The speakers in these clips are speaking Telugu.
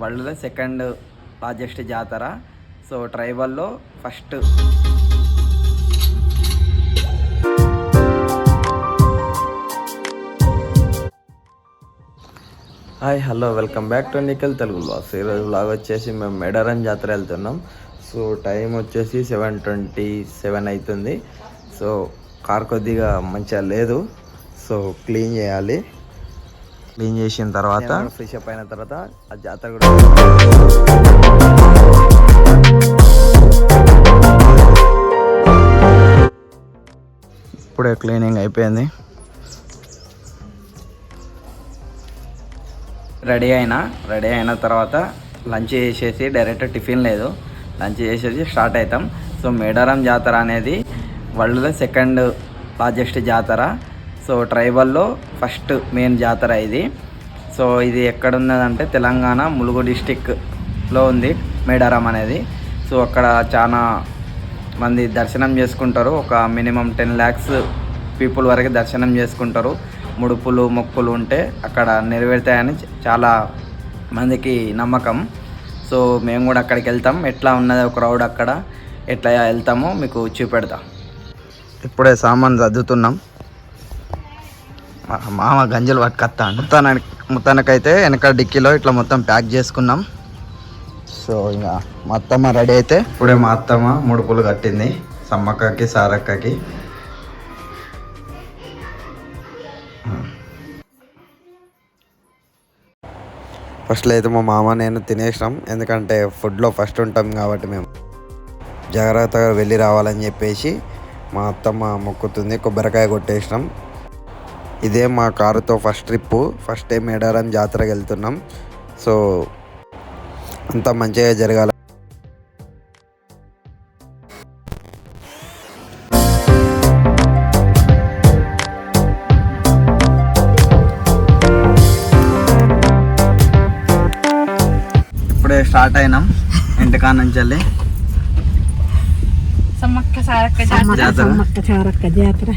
వరల్డ్లో సెకండ్ లార్జెస్ట్ జాతర. So ట్రైబల్లో first hi hello welcome back to Nikhil Telugu blogs ఈరోజు బ్లాగ్ వచ్చేసి మేము మేడారం జాతర వెళ్తున్నాం. సో టైం వచ్చేసి సెవెన్ ట్వంటీ సెవెన్ అవుతుంది సో కార్ కొద్దిగా మంచిగా లేదు. సో క్లీన్ చేయాలి. క్లీన్ చేసిన తర్వాత ఫ్రెష్ అప్ అయిన తర్వాత ఆ జాతర కూడా ఇప్పుడే క్లీనింగ్ అయిపోయింది. రెడీ అయినా రెడీ అయిన తర్వాత లంచ్ చేసేసి డైరెక్ట్ టిఫిన్ లేదు. లంచ్ చేసేసి స్టార్ట్ అవుతాం సో మేడారం జాతర అనేది వరల్డ్లో సెకండ్ లార్జెస్ట్ జాతర. సో ట్రైబల్లో ఫస్ట్ మెయిన్ జాతర ఇది. సో ఇది ఎక్కడ ఉన్నదంటే తెలంగాణ ములుగు డిస్టిక్లో ఉంది మేడారం అనేది. సో అక్కడ చాలా మంది దర్శనం చేసుకుంటారు. ఒక మినిమం టెన్ ల్యాక్స్ పీపుల్ వరకు దర్శనం చేసుకుంటారు. ముడుపులు మొక్కులు ఉంటే అక్కడ నెరవేరుతాయని చాలా మందికి నమ్మకం. సో మేము కూడా అక్కడికి వెళ్తాం. ఎట్లా ఉన్నది ఒక రౌడ్ అక్కడ ఎట్లా వెళ్తామో మీకు చూపెడతా. ఇప్పుడే సామాన్ సర్దుతున్నాం. మామ గంజలు పట్టుకొస్తా మొత్తానికి మొత్తానికైతే వెనక డిక్కీలో ఇట్లా మొత్తం ప్యాక్ చేసుకున్నాం. సో ఇంకా మా అత్తమ్మ రెడీ అయితే. ఇప్పుడే మా అత్తమ్మ ముడుపులు కట్టింది. సమ్మక్కకి సారక్కకి. ఫస్ట్లో అయితే మా మామ నేను తినేసినాం. ఎందుకంటే ఫుడ్లో ఫస్ట్ ఉంటాం కాబట్టి మేము జాగ్రత్తగా వెళ్ళి రావాలని చెప్పేసి మా అత్తమ్మ మొక్కుతుంది. కొబ్బరికాయ కొట్టేసినాం. ఇదే మా కారుతో first trip first time Medaram జాతరకి వెళ్తున్నాం. సో అంతా మంచిగా జరగాలి. ఇప్పుడే స్టార్ట్ అయినాం ఇంటికా నుంచి వెళ్ళి సమ్మక్క సారక్క జాతర. సమ్మక్క సారక్క జాతర.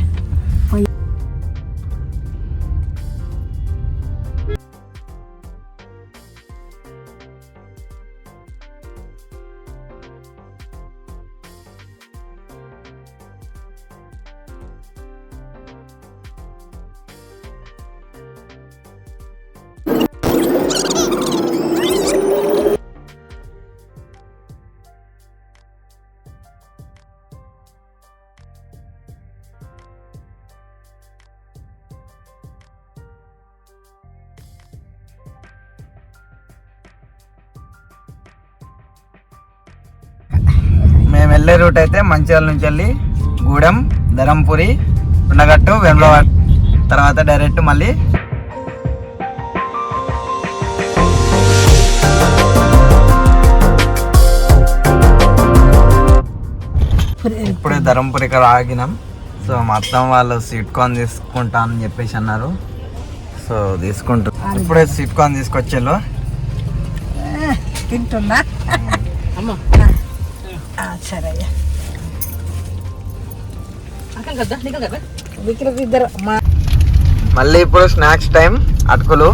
మేము వెళ్ళే రూట్ అయితే మంచిర్యాల నుంచి వెళ్ళి గూడెం ధరంపురి ఉండగట్టు వెమ్లవాడ తర్వాత డైరెక్ట్ మళ్ళీ ఇప్పుడే ధరంపురి ఇక్కడ ఆగినాం. సో మొత్తం వాళ్ళు స్వీట్ కార్న్ తీసుకుంటా అని చెప్పేసి అన్నారు. సో తీసుకుంటారు ఇప్పుడే స్వీట్ కార్న్ తీసుకొచ్చేళ్ళు. తింటున్నా? అమ్మ. సరే అయ్యా. విక్రమ్ ఇద్దరు. మా మళ్ళీ ఇప్పుడు స్నాక్స్ టైం. అటుకులు.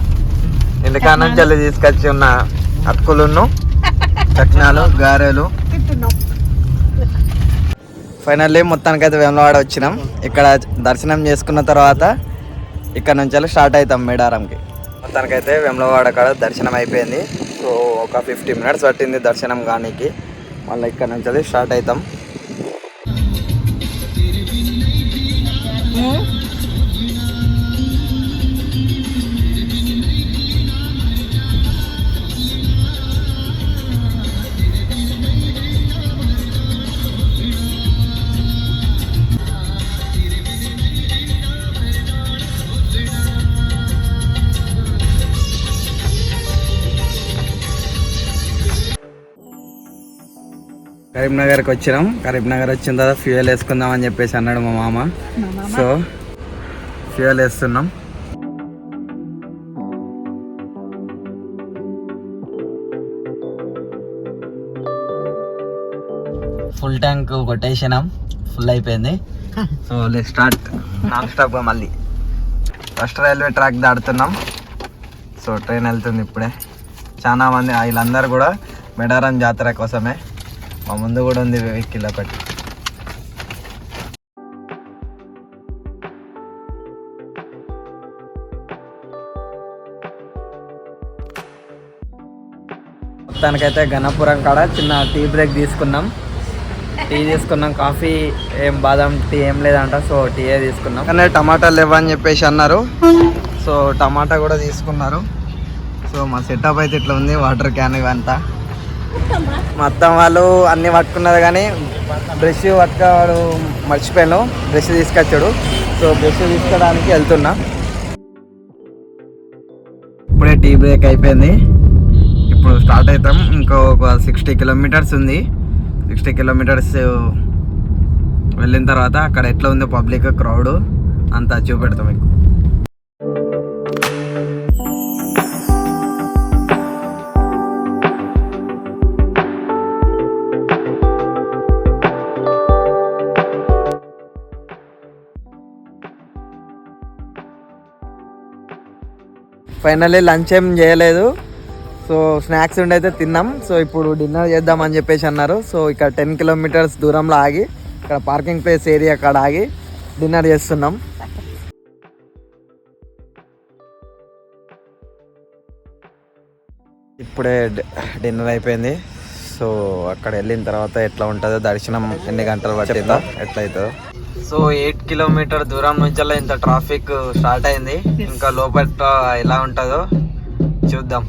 ఇంటికాడ నుంచి వెళ్ళి తీసుకొచ్చి ఉన్న అటుకులును చక్నాలు గారెలు. ఫైనల్లీ మొత్తానికైతే వేములవాడ వచ్చినాం. ఇక్కడ దర్శనం చేసుకున్న తర్వాత ఇక్కడ నుంచి వెళ్ళి స్టార్ట్ అవుతాం మేడారంకి. మొత్తానికైతే వేములవాడ కాడ దర్శనం అయిపోయింది. సో ఒక ఫిఫ్టీ మినిట్స్ పట్టింది దర్శనం కానీకి. మళ్ళీ ఇక్కడ నుంచి స్టార్ట్ అవుతాం. కరీంనగర్కి వచ్చినాం. కరీంనగర్ వచ్చిన తర్వాత ఫ్యూయల్ వేసుకుందాం అని చెప్పేసి అన్నాడు మా మామ. సో ఫ్యూయల్ వేస్తున్నాం. ఫుల్ ట్యాంక్ కొట్టేసినాం. ఫుల్ అయిపోయింది. So let start non stop మళ్ళీ. ఫస్ట్ రైల్వే ట్రాక్ దాడుతున్నాం సో ట్రైన్ వెళ్తుంది ఇప్పుడే. చాలా మంది వీళ్ళందరూ కూడా మెడారం జాతర కోసమే. మా ముందు కూడా ఉంది వెహికల్ ఒకటి. మొత్తానికైతే గణపురం కాడ చిన్న టీ బ్రేక్ తీసుకున్నాం. టీ తీసుకున్నాం కాఫీ ఏం బాదం టీ ఏం లేదంట సో టీయే తీసుకున్నాం. కానీ టమాటాలు లేవని చెప్పేసి అన్నారు. సో టమాటా కూడా తీసుకున్నారు. సో మా సెటప్ అయితే ఇట్లా ఉంది వాటర్ క్యాన్ ఇవంతా. మొత్తం వాళ్ళు అన్ని పట్టుకున్నారు కానీ బ్రష్ పట్టుకోవాడు మర్చిపోయాను. బ్రష్ తీసుకొచ్చాడు. సో బ్రష్ తీసుకోవడానికి వెళ్తున్నా. ఇప్పుడే టీ బ్రేక్ అయిపోయింది. ఇప్పుడు స్టార్ట్ అవుతాం. ఇంకో ఒక సిక్స్టీ కిలోమీటర్స్ ఉంది. సిక్స్టీ కిలోమీటర్స్ వెళ్ళిన తర్వాత అక్కడ ఎట్లా ఉంది పబ్లిక్ క్రౌడ్ అంతా చూపెడతాం మీకు. ఫైనల్లీ లంచ్ ఏం చేయలేదు. సో స్నాక్స్ ఉండి అయితే తిన్నాం. సో ఇప్పుడు డిన్నర్ చేద్దామని చెప్పేసి అన్నారు. సో ఇక్కడ టెన్ కిలోమీటర్స్ దూరంలో ఆగి ఇక్కడ పార్కింగ్ ప్లేస్ ఏరియా అక్కడ ఆగి డిన్నర్ చేస్తున్నాం. ఇప్పుడే డి- డిన్నర్ అయిపోయింది. సో అక్కడ వెళ్ళిన తర్వాత ఎట్లా ఉంటుందో దర్శనం ఎన్ని గంటలు పట్టిందో ఎట్లా అవుతుందో సో ఎయిట్ కిలోమీటర్ దూరం నుంచి ఇంత ట్రాఫిక్ స్టార్ట్ అయింది. ఇంకా లోపల ఎలా ఉంటుందో చూద్దాం.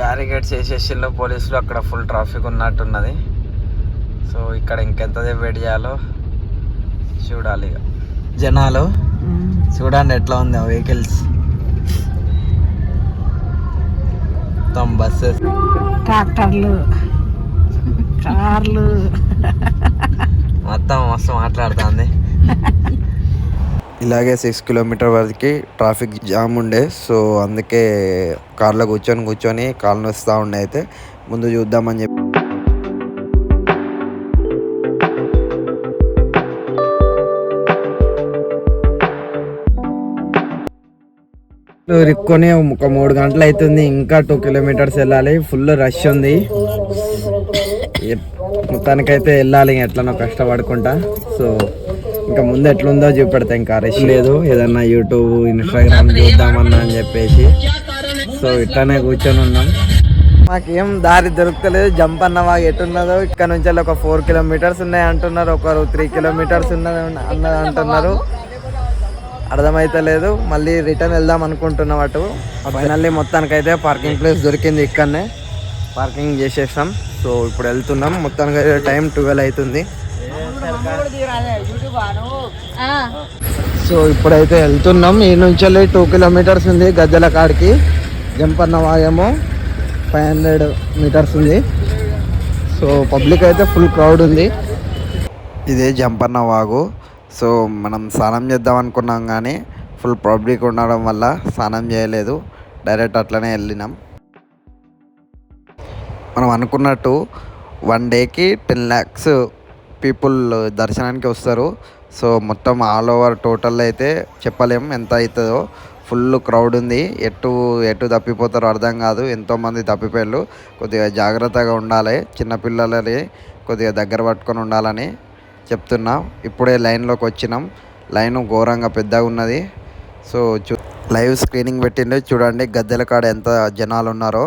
బ్యారికేడ్స్ వేసేసిల్లో పోలీసులు అక్కడ ఫుల్ ట్రాఫిక్ ఉన్నట్టున్నది. సో ఇక్కడ ఇంకెంతసేపు వెయిట్ చేయాలో చూడాలి ఇక. జనాలు చూడండి ఎట్లా ఉంది ఆ వెహికల్స్ మొత్తం బస్సెస్ ట్రాక్టర్లు కార్లు మొత్తం మస్తు మాట్లాడుతుంది. ఇలాగే సిక్స్ కిలోమీటర్ వరకు ట్రాఫిక్ జామ్ ఉండే సో అందుకే కార్లో కూర్చొని కూర్చొని కాళ్ళు వస్తూ ఉండే అయితే ముందు చూద్దామని చెప్పి. రిక్కొని ఒక మూడు గంటలు అవుతుంది ఇంకా టూ కిలోమీటర్స్ వెళ్ళాలి ఫుల్ రష్ ఉంది. మొత్తానికైతే వెళ్ళాలి ఎట్లనో కష్టపడుకుంటా. సో ఇంకా ముందు ఎట్లుందో చూపెడతా ఇంకా రెస్ట్ లేదు ఏదన్నా యూట్యూబ్ ఇన్స్టాగ్రామ్ చూద్దామన్నా అని చెప్పేసి. సో ఇట్లానే కూర్చొని ఉన్నాం. మాకేం దారి దొరుకుతలేదు జంప్ అన్న మాకు ఎటున్నదో. ఇక్కడ నుంచి వెళ్ళి ఒక ఫోర్ కిలోమీటర్స్ ఉన్నాయి అంటున్నారు ఒకరు త్రీ కిలోమీటర్స్ ఉన్నది అన్నది అంటున్నారు. అర్థమైతలేదు మళ్ళీ రిటర్న్ వెళ్దాం అనుకుంటున్నాం అటు. ఫైనల్లీ మొత్తానికైతే పార్కింగ్ ప్లేస్ దొరికింది ఇక్కడనే. పార్కింగ్ చేసేసాం సో ఇప్పుడు వెళ్తున్నాం. మొత్తానికి అయితే టైం ట్వెల్వ్ అవుతుంది. సో ఇప్పుడైతే వెళ్తున్నాం. ఈ నుంచి వెళ్ళి టూ కిలోమీటర్స్ ఉంది గద్దెల కాడికి. జంపన్న వాయము ఫైవ్ హండ్రెడ్ మీటర్స్ ఉంది. సో పబ్లిక్ అయితే ఫుల్ క్రౌడ్ ఉంది. ఇదే జంపన్న వాగు సో మనం స్నానం చేద్దాం అనుకున్నాం కానీ ఫుల్ పబ్లిక్ ఉండడం వల్ల స్నానం చేయలేదు. డైరెక్ట్ అట్లనే వెళ్ళినాం. మనం అనుకున్నట్టు వన్ డేకి టెన్ ల్యాక్స్ పీపుల్ దర్శనానికి వస్తారు. సో మొత్తం ఆల్ ఓవర్ టోటల్ అయితే చెప్పలేం ఎంత అవుతుందో ఫుల్ క్రౌడ్ ఉంది. ఎటు ఎటు తప్పిపోతారో అర్థం కాదు. ఎంతోమంది తప్పిపోయారు. కొద్దిగా జాగ్రత్తగా ఉండాలి. చిన్నపిల్లలని కొద్దిగా దగ్గర పట్టుకొని ఉండాలని చెప్తున్నా. ఇప్పుడే లైన్లోకి వచ్చినాం. లైన్ ఘోరంగా పెద్దగా ఉన్నది. సో చూ లైవ్ స్క్రీనింగ్ పెట్టిండు. చూడండి గద్దెల కాడ ఎంత జనాలు ఉన్నారో.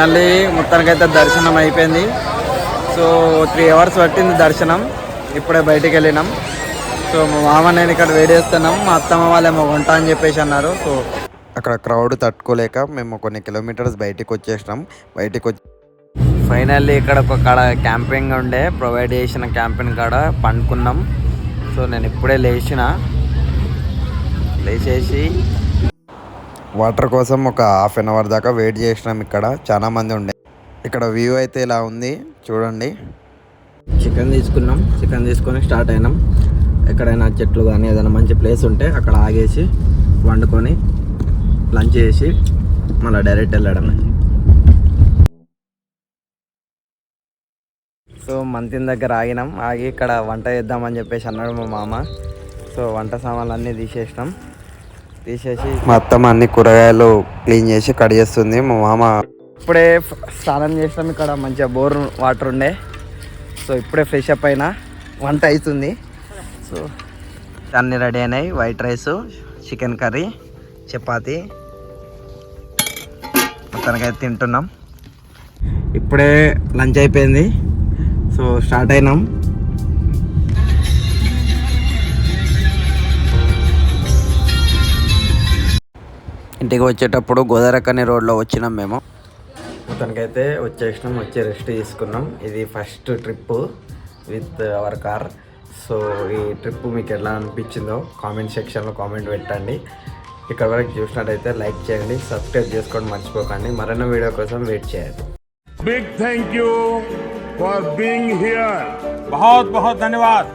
అడగలే మొత్తానికైతే దర్శనం అయిపోయింది. సో త్రీ అవర్స్ పట్టింది దర్శనం. ఇప్పుడే బయటికి వెళ్ళినాం. సో మా మామ నేను ఇక్కడ వెయిట్ చేస్తున్నాం. మా అత్తమ్మ వాళ్ళేమో వంట అని చెప్పేసి అన్నారు. సో అక్కడ క్రౌడ్ తట్టుకోలేక మేము కొన్ని కిలోమీటర్స్ బయటికి వచ్చేసినాం. బయటికి వచ్చి ఫైనల్లీ ఇక్కడ ఒక కాడ క్యాంపింగ్ ఉండే. ప్రొవైడ్ చేసిన క్యాంపింగ్ కాడ పండుకున్నాం. సో నేను ఇప్పుడే లేచిన. లేచేసి వాటర్ కోసం ఒక హాఫ్ అన్ అవర్ దాకా వెయిట్ చేసినాం ఇక్కడ. చాలా మంది ఉండే. ఇక్కడ వ్యూ అయితే ఇలా ఉంది. చూడండి. చికెన్ తీసుకున్నాం. చికెన్ తీసుకొని స్టార్ట్ అయినాం. ఎక్కడైనా చెట్లు కానీ ఏదైనా మంచి ప్లేస్ ఉంటే అక్కడ ఆగేసి వండుకొని లంచ్ చేసి మళ్ళీ డైరెక్ట్ వెళ్ళడమే సో మంతిన్ దగ్గర ఆగినాం. ఆగి ఇక్కడ వంట చేద్దామని చెప్పేసి అన్నాడు మా మామ. సో వంట సామాన్లు అన్నీ తీసేసినాం. తీసేసి మొత్తం అన్ని కూరగాయలు క్లీన్ చేసి కట్ చేస్తుంది మా మామ. ఇప్పుడే స్నానం చేసినాం ఇక్కడ మంచిగా బోర్ వాటర్ ఉండే. సో ఇప్పుడే ఫ్రెష్ అప్ అయినా వంట అవుతుంది సో అన్నీ రెడీ అయినాయి white rice chicken curry chapati. మొత్తానికైతే తింటున్నాం. ఇప్పుడే లంచ్ అయిపోయింది. సో స్టార్ట్ అయినాం. ఇంటికి వచ్చేటప్పుడు గోదారకని రోడ్లో వచ్చినాం మేము. అతనికైతే వచ్చేసినాం వచ్చి రెస్ట్ తీసుకున్నాం. ఇది first trip with our car so ఈ ట్రిప్ మీకు ఎలా అనిపించిందో కామెంట్ సెక్షన్లో కామెంట్ పెట్టండి. ఇక్కడ వరకు చూసినట్టయితే లైక్ చేయండి సబ్స్క్రైబ్ చేసుకోండి మర్చిపోకండి. మరన్న వీడియో కోసం వెయిట్ చేయాలి big thank you for being here బహుత్ బహుత్ ధన్యవాద్